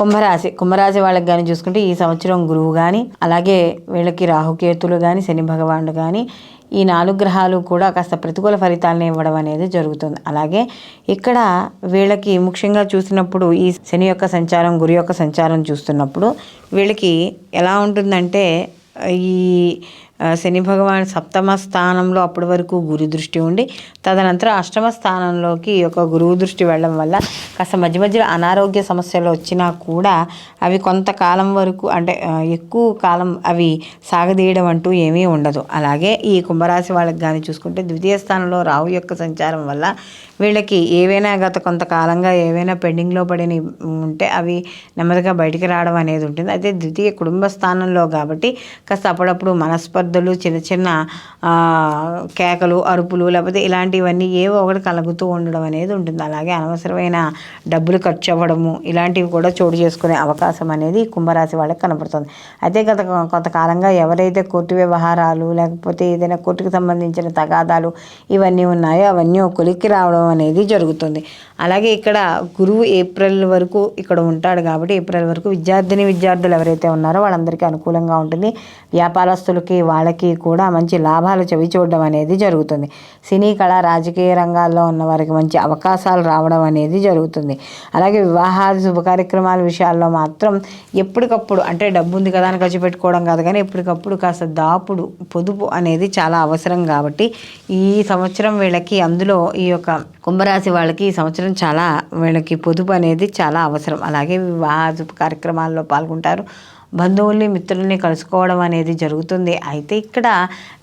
కుంభరాశి కుంభరాశి వాళ్ళకి కానీ చూసుకుంటే ఈ సంవత్సరం గురువు కానీ అలాగే వీళ్ళకి రాహుకేతులు కానీ శని భగవానుడు కానీ ఈ నాలుగు గ్రహాలు కూడా కాస్త ప్రతికూల ఫలితాలను ఇవ్వడం అనేది జరుగుతుంది. అలాగే ఇక్కడ వీళ్ళకి ముఖ్యంగా చూసినప్పుడు ఈ శని యొక్క సంచారం గురు యొక్క సంచారం చూస్తున్నప్పుడు వీళ్ళకి ఎలా ఉంటుందంటే ఈ శని భగవాన్ సప్తమ స్థానంలో అప్పటి వరకు గురు దృష్టి ఉండి తదనంతరం అష్టమ స్థానంలోకి ఈ యొక్క గురువు దృష్టి వెళ్ళడం వల్ల కాస్త మధ్య మధ్యలో అనారోగ్య సమస్యలు వచ్చినా కూడా అవి కొంతకాలం వరకు అంటే ఎక్కువ కాలం అవి సాగదీయడం అంటూ ఏమీ ఉండదు. అలాగే ఈ కుంభరాశి వాళ్ళకి కానీ చూసుకుంటే ద్వితీయ స్థానంలో రాహు యొక్క సంచారం వల్ల వీళ్ళకి ఏవైనా గత కొంతకాలంగా ఏవైనా పెండింగ్లో పడిన ఉంటే అవి నెమ్మదిగా బయటికి రావడం అనేది ఉంటుంది. అయితే ద్వితీయ కుటుంబ స్థానంలో కాబట్టి కాస్త అప్పుడప్పుడు శబ్దాలు చిన్న చిన్న కేకలు అరుపులు లేకపోతే ఇలాంటివన్నీ ఏవో ఒకటి కలుగుతూ ఉండడం అనేది ఉంటుంది. అలాగే అనవసరమైన డబ్బులు ఖర్చు అవ్వడము ఇలాంటివి కూడా చోటు చేసుకునే అవకాశం అనేది కుంభరాశి వాళ్ళకి కనపడుతుంది. అయితే గత కొంతకాలంగా ఎవరైతే కోర్టు వ్యవహారాలు లేకపోతే ఏదైనా కోర్టుకు సంబంధించిన తగాదాలు ఇవన్నీ ఉన్నాయో అవన్నీ కొలిక్కి రావడం అనేది జరుగుతుంది. అలాగే ఇక్కడ గురువు ఏప్రిల్ వరకు ఇక్కడ ఉంటాడు కాబట్టి ఏప్రిల్ వరకు విద్యార్థిని విద్యార్థులు ఎవరైతే ఉన్నారో వాళ్ళందరికీ అనుకూలంగా ఉంటుంది. వ్యాపారస్తులకి వాళ్ళకి కూడా మంచి లాభాలు చవి చూడడం అనేది జరుగుతుంది. సినీ కళ రాజకీయ రంగాల్లో ఉన్న వారికి మంచి అవకాశాలు రావడం అనేది జరుగుతుంది. అలాగే వివాహాలు శుభ కార్యక్రమాల విషయాల్లో మాత్రం ఎప్పటికప్పుడు అంటే డబ్బు ఉంది కదా అని ఖర్చు పెట్టుకోవడం కాదు కానీ ఎప్పటికప్పుడు కాస్త దాపుడు పొదుపు అనేది చాలా అవసరం కాబట్టి ఈ సంవత్సరం వీళ్ళకి అందులో ఈ యొక్క కుంభరాశి వాళ్ళకి ఈ సంవత్సరం చాలా వీళ్ళకి పొదుపు అనేది చాలా అవసరం. అలాగే వివాహ శుభ కార్యక్రమాల్లో పాల్గొంటారు. బంధువుల్ని మిత్రుల్ని కలుసుకోవడం అనేది జరుగుతుంది. అయితే ఇక్కడ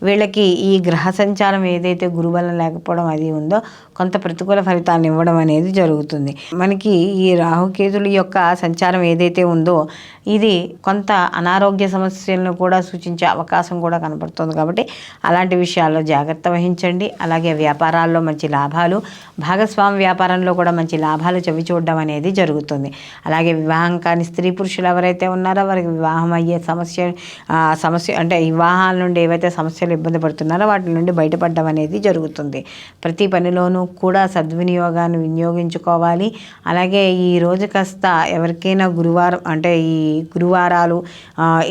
వీళ్ళకి ఈ గ్రహ సంచారం ఏదైతే గురుబలం లేకపోవడం అది ఉందో కొంత ప్రతికూల ఫలితాలను ఇవ్వడం అనేది జరుగుతుంది. మనకి ఈ రాహుకేతుల యొక్క సంచారం ఏదైతే ఉందో ఇది కొంత అనారోగ్య సమస్యలను కూడా సూచించే అవకాశం కూడా కనపడుతుంది కాబట్టి అలాంటి విషయాల్లో జాగ్రత్త వహించండి. అలాగే వ్యాపారాల్లో మంచి లాభాలు భాగస్వామి వ్యాపారంలో కూడా మంచి లాభాలు చవి చూడడం అనేది జరుగుతుంది. అలాగే వివాహం కాని స్త్రీ పురుషులు ఎవరైతే ఉన్నారో వారికి వివాహం అయ్యే సమస్య సమస్య అంటే వివాహాల నుండి ఏవైతే సమస్యలు ఇబ్బంది పడుతున్నారో వాటి నుండి బయటపడడం అనేది జరుగుతుంది. ప్రతి పనిలోనూ కూడా సద్వినియోగాన్ని వినియోగించుకోవాలి. అలాగే ఈ రోజు కాస్త ఎవరికైనా గురువారం అంటే ఈ గురువారాలు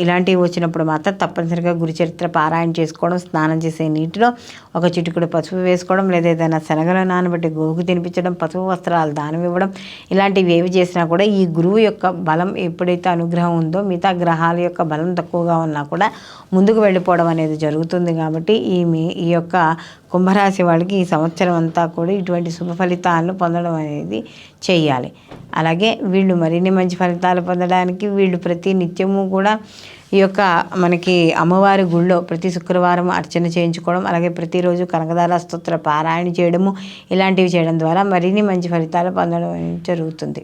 ఇలాంటివి వచ్చినప్పుడు మాత్రం తప్పనిసరిగా గురుచరిత్ర పారాయణ చేసుకోవడం స్నానం చేసే నీటిలో ఒక చిటికుడు పసుపు వేసుకోవడం లేదా ఏదైనా శనగల నానబెట్టి గోగు తినిపించడం పసుపు వస్త్రాలు దానం ఇవ్వడం ఇలాంటివి ఏవి చేసినా కూడా ఈ గురువు యొక్క బలం ఎప్పుడైతే అనుగ్రహం ఉందో మిగతా గ్రహాల యొక్క బలం తక్కువగా ఉన్నా కూడా ముందుకు వెళ్ళిపోవడం అనేది జరుగుతుంది కాబట్టి ఈ మీ ఈ యొక్క కుంభరాశి వాళ్ళకి ఈ సంవత్సరం అంతా కూడా ఇటువంటి శుభ ఫలితాలను పొందడం అనేది చేయాలి. అలాగే వీళ్ళు మరిన్ని మంచి ఫలితాలు పొందడానికి వీళ్ళు ప్రతి నిత్యము కూడా ఈ యొక్క మనకి అమ్మవారి గుళ్ళో ప్రతి శుక్రవారం అర్చన చేయించుకోవడం అలాగే ప్రతిరోజు కనకదార స్తోత్ర పారాయణ చేయడము ఇలాంటివి చేయడం ద్వారా మరిన్ని మంచి ఫలితాలు పొందడం జరుగుతుంది.